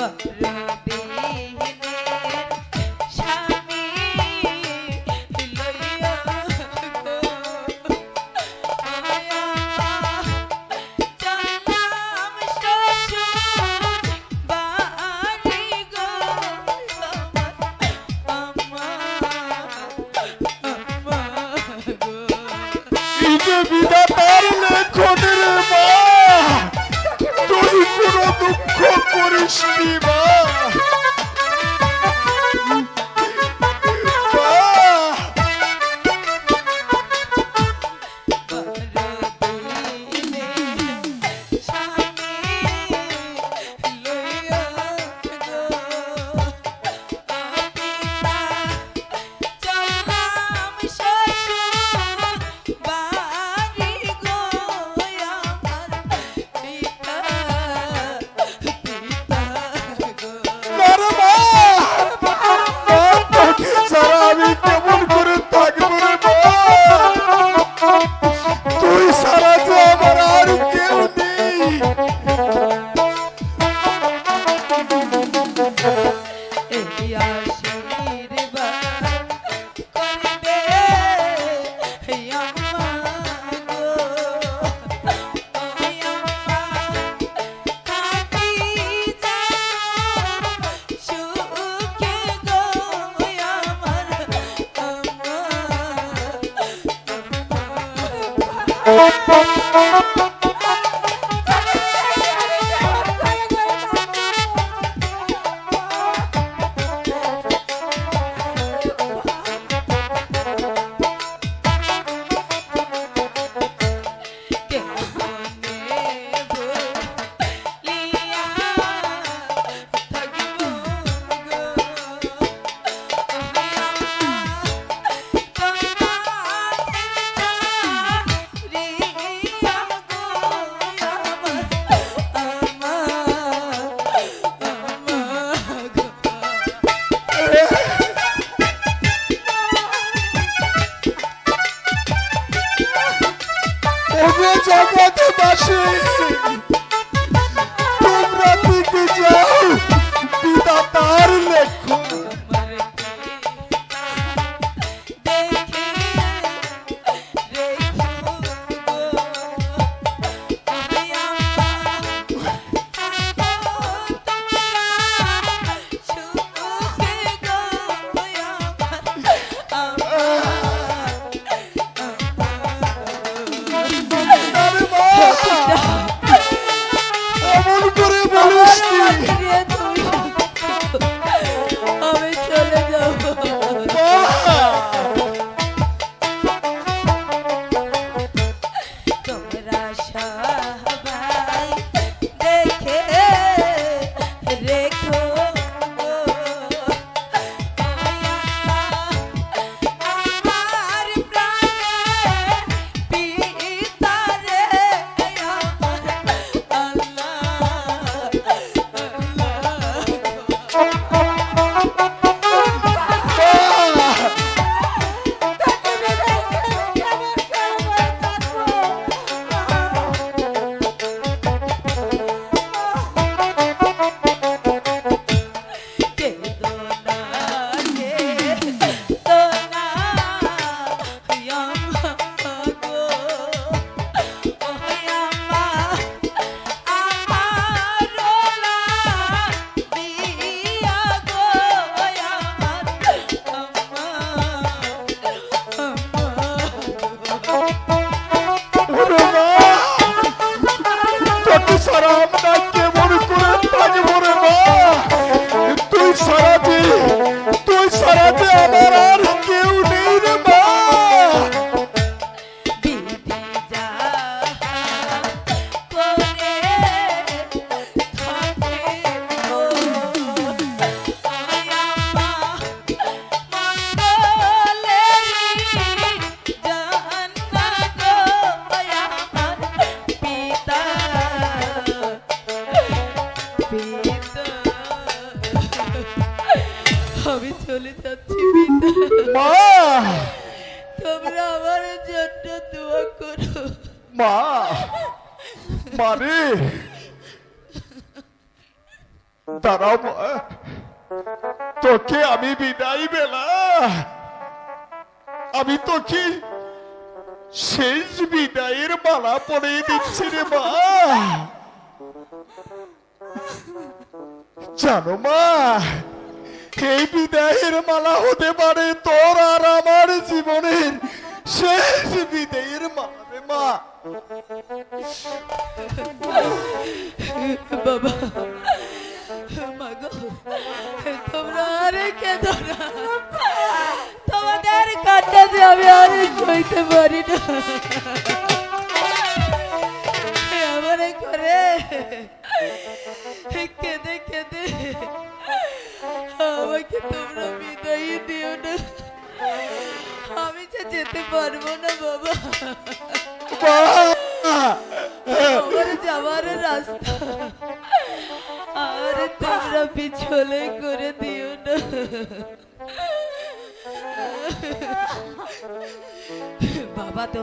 Là. pop pop জগৎবাসী Russia. মা মারে দাঁড়াও তোকে আমি বিদায় বেলা, আমি তোকে শেষ বিদায়ের মালা পরে দিচ্ছি রে মা। জানো মা, এই বিদায়ের মালা হতে পারে তোর আর আমার জীবনের শেষ বিদায়ের মালা রে মা। বাবা আরে কেঁদো আমি আর সইতে পারি না। আমার করে কেঁদে কেঁদে, আমাকে তোমরা বিদায় দিও না। আমি যে যেতে পারব না, বাবা। যাওয়ার রাস্তা আর তোমরা পিছলে করে দিও না। বাবা